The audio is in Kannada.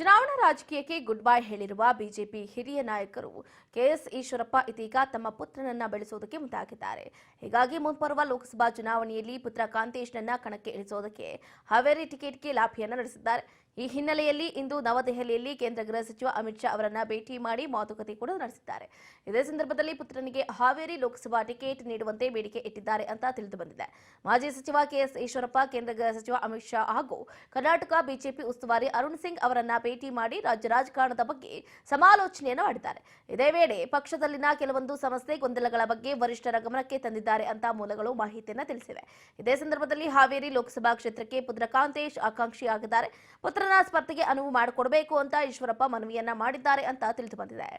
ಚುನಾವಣಾ ರಾಜಕೀಯಕ್ಕೆ ಗುಡ್ ಬೈ ಹೇಳಿರುವ ಬಿಜೆಪಿ ಹಿರಿಯ ನಾಯಕರು. ಕೆಎಸ್ ಈಶ್ವರಪ್ಪ ಇದೀಗ ತಮ್ಮ ಪುತ್ರನನ್ನ ಬೆಳೆಸೋದಕ್ಕೆ ಮುಂದಾಗಿದ್ದಾರೆ. ಹೀಗಾಗಿ ಮುಂಬರುವ ಲೋಕಸಭಾ ಚುನಾವಣೆಯಲ್ಲಿ ಪುತ್ರ ಕಾಂತೇಶ್ನನ್ನ ಕಣಕ್ಕೆ ಇಳಿಸೋದಕ್ಕೆ ಹಾವೇರಿ ಟಿಕೆಟ್ಗೆ ಲಾಭಿಯನ್ನ ನಡೆಸಿದ್ದಾರೆ. ಈ ಹಿನ್ನೆಲೆಯಲ್ಲಿ ಇಂದು ನವದೆಹಲಿಯಲ್ಲಿ ಕೇಂದ್ರ ಗೃಹ ಸಚಿವ ಅಮಿತ್ ಶಾ ಅವರನ್ನ ಭೇಟಿ ಮಾಡಿ ಮಾತುಕತೆ ಕೂಡ ನಡೆಸಿದ್ದಾರೆ. ಇದೇ ಸಂದರ್ಭದಲ್ಲಿ ಪುತ್ರನಿಗೆ ಹಾವೇರಿ ಲೋಕಸಭಾ ಟಿಕೆಟ್ ನೀಡುವಂತೆ ಬೇಡಿಕೆ ಇಟ್ಟಿದ್ದಾರೆ ಅಂತ ತಿಳಿದು ಬಂದಿದೆ ಮಾಜಿ ಸಚಿವ ಕೆಎಸ್ ಈಶ್ವರಪ್ಪ, ಕೇಂದ್ರ ಗೃಹ ಸಚಿವ ಅಮಿತ್ ಶಾ ಹಾಗೂ ಕರ್ನಾಟಕ ಬಿಜೆಪಿ ಉಸ್ತುವಾರಿ ಅರುಣ್ ಸಿಂಗ್ ಅವರನ್ನ ಭೇಟಿ ಮಾಡಿ ರಾಜ್ಯ ರಾಜಕಾರಣದ ಬಗ್ಗೆ ಸಮಾಲೋಚನೆಯನ್ನು ಮಾಡಿದ್ದಾರೆ. ಇದೇ ವೇಳೆ ಪಕ್ಷದಲ್ಲಿನ ಕೆಲವೊಂದು ಸಮಸ್ಯೆ ಗೊಂದಲಗಳ ಬಗ್ಗೆ ವರಿಷ್ಠರ ಗಮನಕ್ಕೆ ತಂದಿದ್ದಾರೆ ಅಂತ ಮೂಲಗಳು ಮಾಹಿತಿಯನ್ನು ತಿಳಿಸಿವೆ. ಇದೇ ಸಂದರ್ಭದಲ್ಲಿ ಹಾವೇರಿ ಲೋಕಸಭಾ ಕ್ಷೇತ್ರಕ್ಕೆ ಪುತ್ರ ಕಾಂತೇಶ್ ಆಕಾಂಕ್ಷಿಯಾಗಿದ್ದಾರೆ ಪುತ್ರನ ಸ್ಪರ್ಧೆಗೆ ಅನುವು ಮಾಡಿಕೊಡಬೇಕು ಅಂತ ಈಶ್ವರಪ್ಪ ಮನವಿಯನ್ನ ಮಾಡಿದ್ದಾರೆ ಅಂತ ತಿಳಿದು ಬಂದಿದೆ.